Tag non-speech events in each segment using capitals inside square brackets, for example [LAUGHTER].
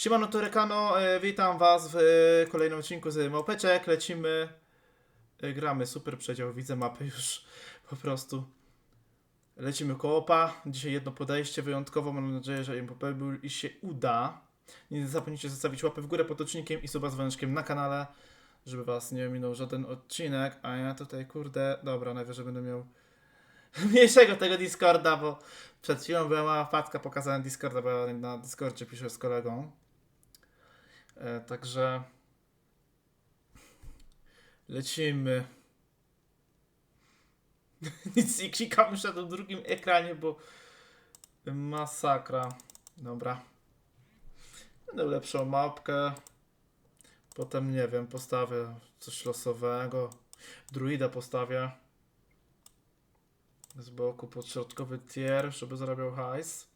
Siemano Torekano, e, witam was w e, kolejnym odcinku z Małpeczek. Lecimy, e, gramy super przedział, widzę mapy już [LAUGHS] po prostu. Lecimy koopa, dzisiaj jedno podejście wyjątkowo, mam nadzieję, że im popełnił i się uda. Nie zapomnijcie zostawić łapy w górę pod odcinkiem i suba z dzwoneczkiem na kanale, żeby was nie minął żaden odcinek, a ja tutaj kurde, dobra, najwyżej będę miał [LAUGHS] mniejszego tego Discorda, bo przed chwilą była mała wpadka, pokazałem Discorda, bo ja na Discordzie piszę z kolegą. E, także lecimy. [LAUGHS] Nic nie klikam już na drugim ekranie, bo masakra. Dobra. Będę lepszą mapkę. Potem nie wiem, postawię coś losowego. Druida postawię. Z boku podśrodkowy tier, żeby zarabiał hajs.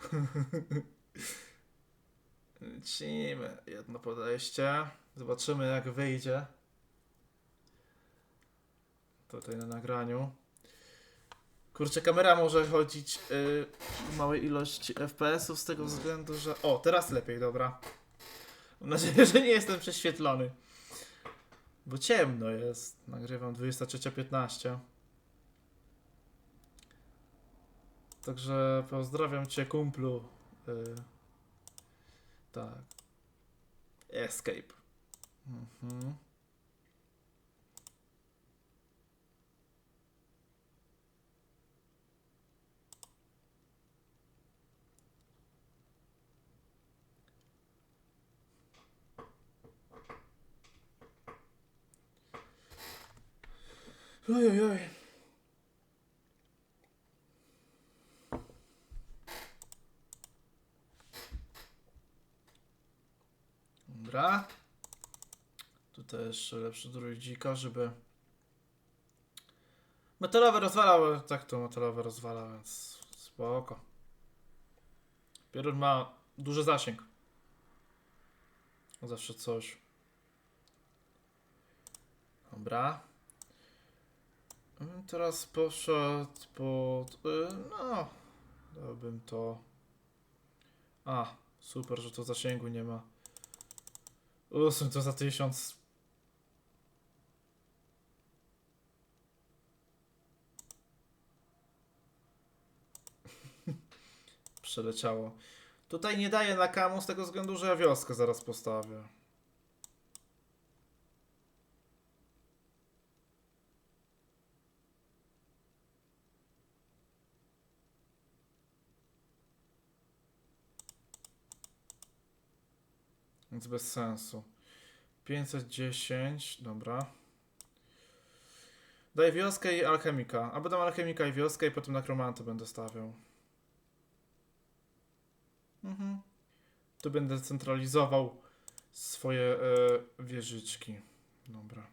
[LAUGHS] Lecimy. Jedno podejście. Zobaczymy jak wyjdzie. Tutaj na nagraniu. Kurczę, kamera może chodzić yy, w małej ilości FPS-ów z tego względu, że... O, teraz lepiej, dobra. Mam nadzieję, że nie jestem prześwietlony. Bo ciemno jest. Nagrywam 23.15. Także pozdrawiam cię, kumplu. Yy, Tá. É так. Escape. Uhum. Ai, ai. Jeszcze lepszy druidzika, żeby... Metalowe rozwalał, tak to metalowe rozwala, więc spoko. Pierun ma duży zasięg. Zawsze coś. Dobra. Mm, Teraz poszedł pod... y, No, dałbym to... A, super, że to zasięgu nie ma. Usuń to za tysiąc. Przeleciało. Tutaj nie daję na kamu z tego względu, że ja wioskę zaraz postawię. Więc bez sensu. 510, dobra. Daję wioskę i alchemika. A będę alchemika i wioskę i potem nakromantę będę stawiał. Mhm. Tu będę centralizował swoje e, wieżyczki. Dobra.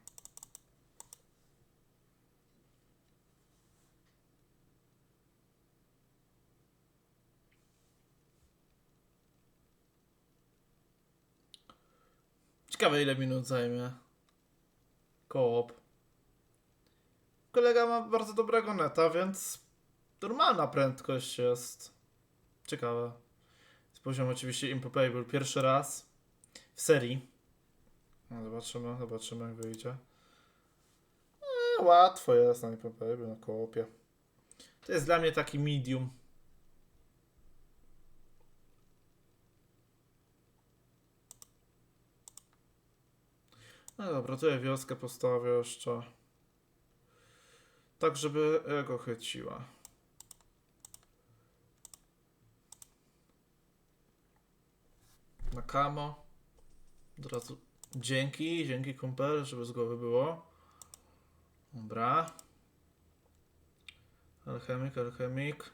Ciekawe ile minut zajmie. Koop. Kolega ma bardzo dobrego neta, więc normalna prędkość jest. Ciekawe. Z poziomu oczywiście Impopable pierwszy raz w serii. No zobaczymy, zobaczymy jak wyjdzie. E, łatwo jest na Impopable, na koopie. To jest dla mnie taki medium. No dobra, ja wioskę postawię jeszcze. Tak, żeby ego chyciła. Na kamo. Od razu dzięki, dzięki kumpel, żeby z głowy było. Dobra. Alchemik, alchemik.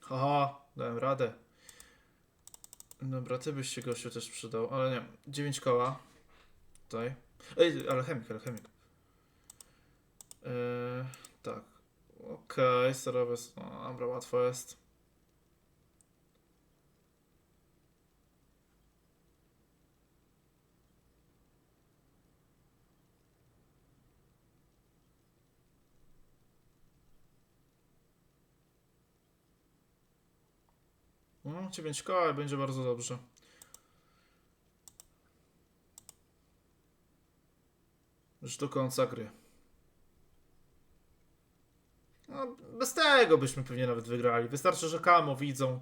Haha, dałem radę. Dobra, ty byś się gościu też przydał, ale nie. 9 koła. Tutaj. Ej, alchemik, alchemik. Eee, tak. Okej, okay, serowiec. Dobra, łatwo jest. Mm, no, 9K będzie bardzo dobrze. Już do końca gry. Bez tego byśmy pewnie nawet wygrali. Wystarczy, że kamo widzą.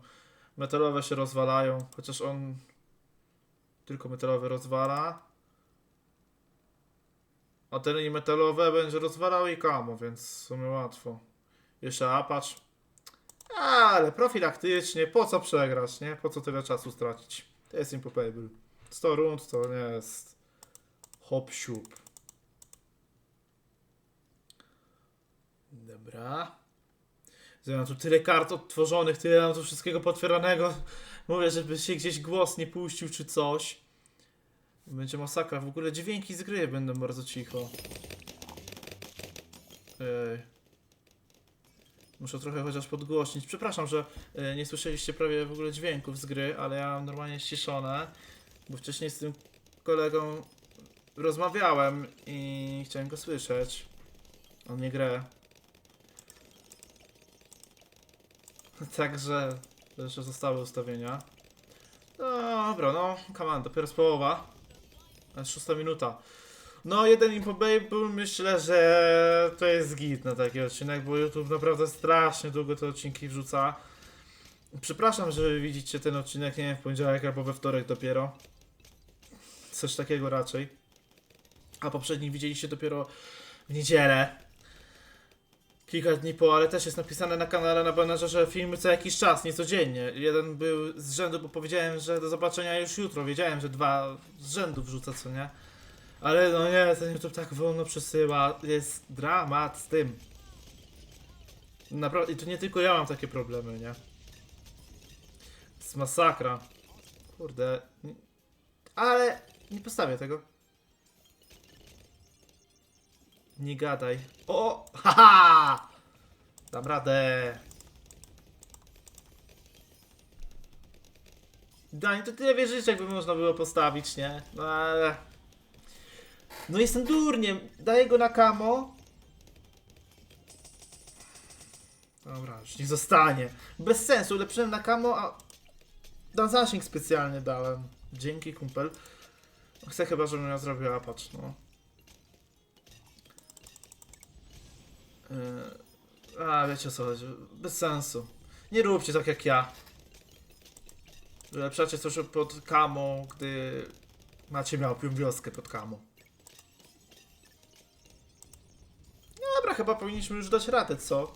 Metalowe się rozwalają, chociaż on tylko metalowe rozwala. A te linii metalowe będzie rozwalał i kamo, więc w sumie łatwo. Jeszcze Apache. Ale profilaktycznie, po co przegrać, nie? Po co tyle czasu stracić? To jest impopable. 100 rund to nie jest hop siup. Dobra. Mam tu tyle kart odtworzonych, tyle mam tu wszystkiego potwieranego. Mówię, żeby się gdzieś głos nie puścił czy coś. Będzie masakra. W ogóle dźwięki z gry będą bardzo cicho. Ej. Muszę trochę chociaż podgłośnić. Przepraszam, że e, nie słyszeliście prawie w ogóle dźwięków z gry, ale ja mam normalnie ściszone, bo wcześniej z tym kolegą rozmawiałem i chciałem go słyszeć. On nie grę. Także jeszcze zostały ustawienia. Dobra, no, come on, dopiero z połowa. Jest szósta minuta. No, jeden Impobable myślę, że to jest git na taki odcinek, bo YouTube naprawdę strasznie długo te odcinki wrzuca. Przepraszam, że widzicie ten odcinek, nie wiem, w poniedziałek albo we wtorek dopiero. Coś takiego raczej. A poprzedni widzieliście dopiero w niedzielę. Kilka dni po, ale też jest napisane na kanale na banerze, że filmy co jakiś czas, nie codziennie. Jeden był z rzędu, bo powiedziałem, że do zobaczenia już jutro. Wiedziałem, że dwa z rzędu wrzucę, co nie? Ale no nie, ten YouTube tak wolno przesyła. Jest dramat z tym. Naprawdę, i to nie tylko ja mam takie problemy, nie? To jest masakra. Kurde. Ale nie postawię tego. Nie gadaj. O! Haha! Dam radę. Daj, to tyle wieżyczek by można było postawić, nie? No ale... No jestem durniem. Daję go na kamo. Dobra, już nie zostanie. Bez sensu, ulepszyłem na kamo, a... Na zasięg specjalnie dałem. Dzięki, kumpel. Chcę chyba, żebym ja zrobił apacz, no. Yy, A, wiecie o co chodzi. Bez sensu. Nie róbcie tak jak ja. Ulepszacie coś pod kamą, gdy macie miałpią wioskę pod kamą. Dobra, chyba powinniśmy już dać radę, co?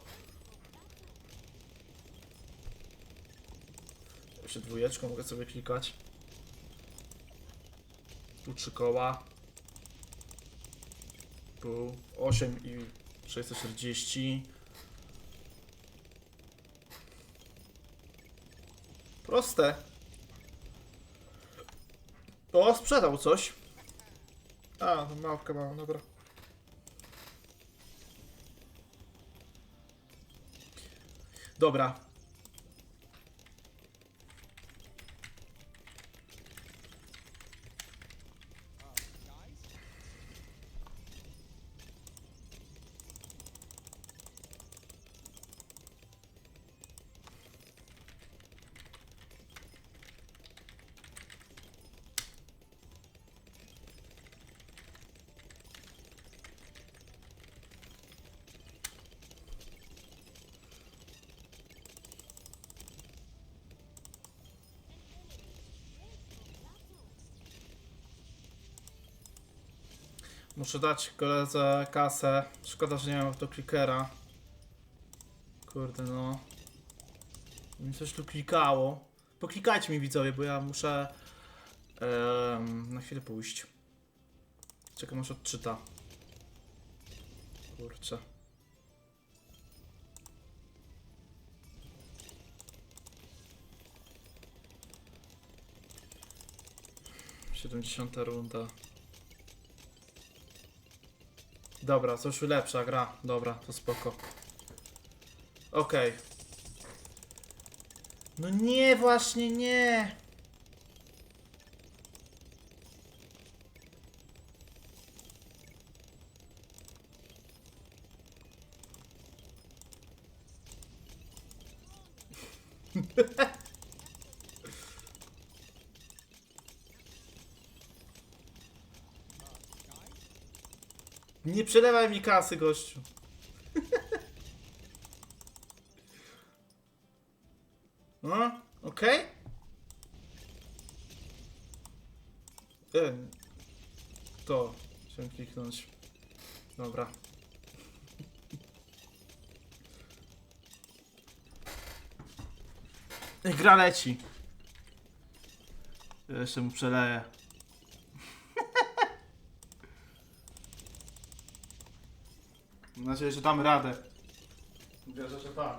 Jeszcze dwójeczką mogę sobie klikać. Tu trzy koła. Tu 8 i 640. Proste. O, sprzedał coś. A, małpkę mam, dobra. Dobra. Muszę dać koledze kasę. Szkoda, że nie mam autoklikera. Kurde no. Mi coś tu klikało. Poklikajcie mi widzowie, bo ja muszę na chwilę pójść. Czekam aż odczyta. Kurczę. Siedemdziesiąta runda. Dobra, to już lepsza gra. Dobra, to spoko. Okej. No nie, właśnie nie. Nie przelewaj mi kasy, gościu. No, okej. E, To, chciałem kliknąć. Dobra. Gra leci. Jeszcze mu przeleję. Mam nadzieję, że damy radę. Wierzę, że tak.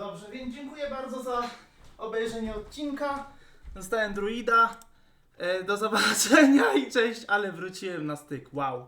Dobrze, więc dziękuję bardzo za obejrzenie odcinka. Dostałem druida. E, Do zobaczenia i cześć, ale wróciłem na styk. Wow.